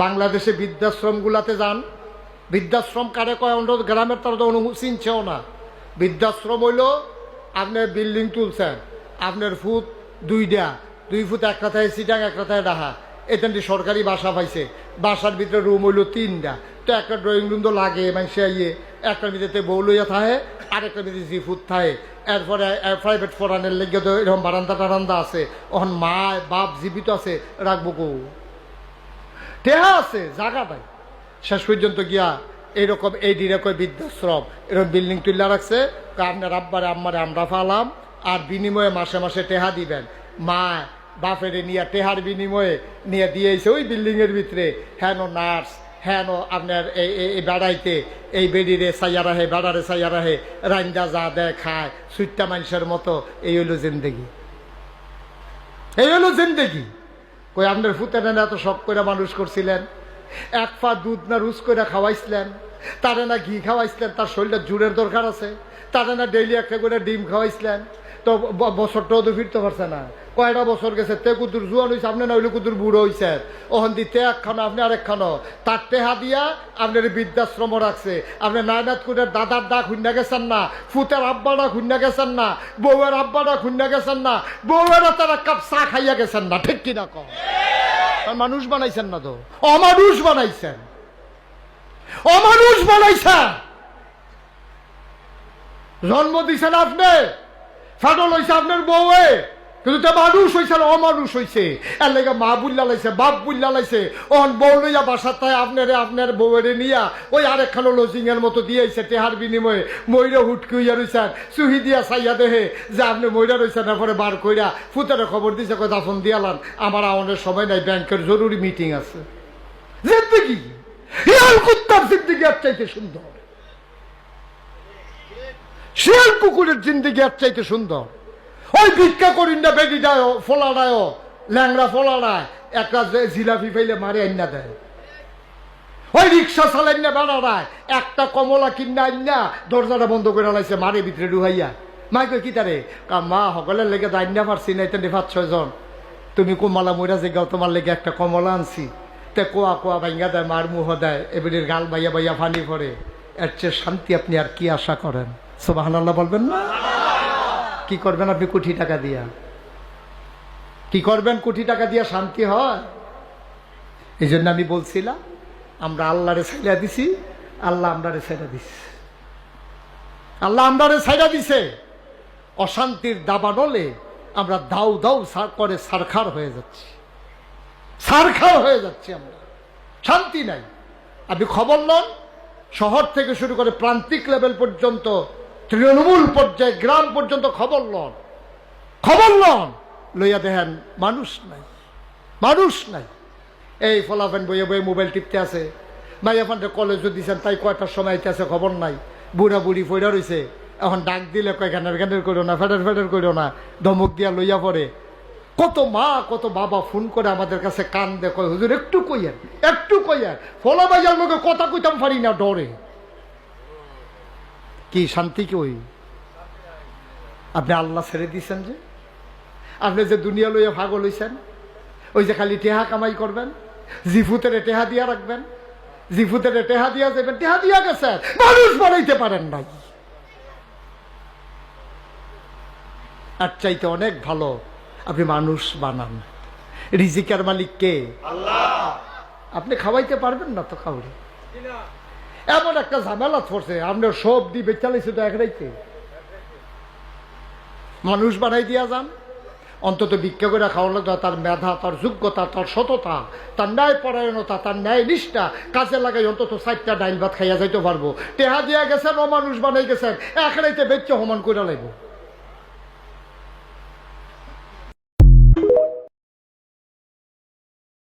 বাংলাদেশে বৃদ্ধাশ্রমগুলাতে যান। বৃদ্ধাশ্রম কারে কয়? অন্য গ্রামের তারা তো অনু চিনছেও না। বৃদ্ধাশ্রম হইল আপনার বিল্ডিং তুলছেন, আপনার ফুট দুই দুইটা দুই ফুট এক কথায় সিটাং, এক কথায় ডাহা। এখানটি সরকারি বাসা পাইছে। বাসার ভিতরে রুম হইল তিনটা তো একটা ড্রয়িং রুম তো লাগে মানুষে ইয়ে একটা ভিতরে বউ লইয়া থাহে একটা ভিতরে জি ফুট থাহে। এরপরে প্রাইভেট ফরানের লেগে তো এরকম বারান্দা টারান্দা আছে। ওখান মা, বাপ জীবিত আছে, রাখব কৌ? টেহা আছে, জাগা নাই। শেষ পর্যন্ত গিয়া এইরকম এই ডিরেকয় বৃদ্ধাশ্রম, এরকম বিল্ডিং তুল্লা রাখছে আপনার আব্বারে, আম্মারে আমরা ফালাম, আর বিনিময়ে মাসে মাসে টেহা দিবেন। মা বাপেরে নিয়ে টেহার বিনিময়ে নিয়ে দিয়েছে ওই বিল্ডিংয়ের ভিতরে, হেন নার্স, হেন আপনার এই বেড়াইতে, এই বেডিরে সাইয়া রাহে বেড়ারে সাইয়া রাহে রান্দা যা দেয় খায়, সুইট্টা মানুষের মতো, এই হইল জিন্দেগি। এই হলো জিন্দেগি। কই আপনার ফুতেন এত শখ করে মানুষ করছিলেন? এক পা দুধ না রুজ করে খাওয়াইছিলেন? তারা না ঘি খাওয়াইছিলেন? তার শরীরটা জুড়ের দরকার আছে। তারা না ডেইলি একটা করে ডিম খাওয়াইছিলেন? তো বছরটাও তো ফিরতে পারছে না। কয়টা বছর গেছে? তে কুতুর জুয়ান হয়েছে আপনি না হইলে কুতুর বুড়ো হয়েছে ওখান দিতে একখানো, আপনি আরেকখানো তার টেহা দিয়া আপনার বৃদ্ধাশ্রম রাখছে। আপনি নায়নাথ কুটের দাদার ডাক হুন্না গেছেন না, ফুতের আব্বাটা খুন্না গেছেন না, বউয়ের আব্বাটা খুন্না গেছেন না বউয়েরা তারা কাপ চা খাইয়া গেছেন না, ঠিক কিনা কম মানুষ বানাইছেন না তো? অমানুষ বানাইছেন। অমানুষ বানাইছেন। জন্ম দিছেন আপনি, ফাটল হয়েছে আপনার বউয়ে। কিন্তু তো মানুষ হয়েছে না অমানুষ হয়েছে এর লেগে মা বুল্লা লাইছে, বাপ বুল্লা লাইছে। ওহন বউ লইয়া বাসার তাই আপনারে, আপনার বউয়েরে নিয়া ওই আরেকখানো লজিং এর মতো দিয়েছে টেহার বিনিময়ে। ময়ূরে হুটকি হইয়া রইছেন চুহি দিয়া চাইয়া দেহে, যে আপনি ময়ূরা রইছেন, এরপরে বার কইরা ফুতের খবর দিছে, কয় দাফন দিয়ালান আমার আমাদের সময় নাই, ব্যাংকের জরুরি মিটিং আছে। জিন্দগি! হিয়াল কুত্তার জিন্দগি আর চাইতে সুন্দর। শিয়াল কুকুরের জিন্দগি আর চাইতে সুন্দর। ওই ভিক্ষা করিন না বেদি দেয় ফোলা দেয় ল্যাংড়া ফোলা দেয় একটা জিলাপি পাইলে মারে আইনা দেয়। ওই রিক্সা চালাইন না, বেড়া দেয় একটা কমলা কিনা আইনা, দরজাটা বন্ধ করে লাইছে মারে ভিতরে ডুহাইয়া মাই কই কি তারে? মা সকলের লেগে দাইন পারছি না এটা পাঁচ ছয়জন তুমি কমলা মইরা যে গাও, তোমার লেগে একটা কমলা আনছি। তে কোয়া কোয়া ভাইঙ্গা দেয়, মার মুহ দেয়, এবারের গাল বাইয়া বাইয়া ফানি পড়ে। এর চেয়ে শান্তি আপনি আর কি আশা করেন? সোবাহান আল্লাহ বলবেন না? কি করবেন আপনি কোটি টাকা দিয়া? কি করবেন কোটি টাকা দিয়া শান্তি হয়? এই জন্য আমি বলছিলাম, আমরা আল্লাহরে ছাইড়া দিছি, আল্লাহ আমরারে ছাইড়া দিছি। আল্লাহ আমরারে ছাইড়া দিছে। অশান্তির দাবা দাবানলে আমরা দাউ দাউ করে সারখার হয়ে যাচ্ছি। সারখার হয়ে যাচ্ছি আমরা। শান্তি নাই। আপনি খবর নন শহর থেকে শুরু করে প্রান্তিক লেভেল পর্যন্ত তৃণমূল পর্যায়ে গ্রাম পর্যন্ত খবর লন। খবর লন। লইয়া দেখেন, মানুষ নাই। মানুষ নাই। এই ফলাফেন বইয়ে বইয়ে মোবাইল টিপতে আছে। মাইয়া ফান্ডে কলেজও দিছেন, তাই কয়টার সময় আছে খবর নাই। বুড়া বুড়ি ফইরা রইছে। এখন ডাক দিলে কয় গানের গানের করো না, ফেডার ফেডার করো না। ধমক দিয়া লইয়া পড়ে। কত মা, কত বাবা ফোন করে আমাদের কাছে কান কয়, হুজুর, একটু কইয়েন একটু কইয়েন ফলা বাজার লোকে কথা কইতাম পারি না, ডরে। কি শান্তি কি ওই? আপনি আল্লাহ ছেড়ে দিয়েছেন যে? আপনি যে দুনিয়া লইয়া ভাগল হইছেন ওই যে খালি টেহা কামাই করবেন জিফুতের টেহা দিয়া রাখবেন জিফুতের টেহা দিয়া যাবেন টেহা দিয়া গেছেন মানুষ বানাইতে পারেন নাই। আর চাইতে অনেক ভালো আপনি মানুষ বানান। রিজিকার মালিক কে? আপনি খাওয়াইতে পারবেন না তো কাউরে? এমন একটা ঝামেলা পড়ছে আপনার সব দিবে চালিয়েছে তো এক রাইতে। মানুষ বানাই দিয়া যান, অন্তত ভিক্ষা করে খাওয়ানো তার মেধা, তার যোগ্যতা, তার সততা, তার ন্যায় পরায়ণতা, তার ন্যায় নিষ্ঠা, কাজে লাগাই অন্তত চারটা ডাইল ভাত খাইয়া যাইতে পারব। টেহা দিয়া গেছেন ও মানুষ বানাই গেছেন, এক রাইতে বেচ্চে সমান করে লাগবো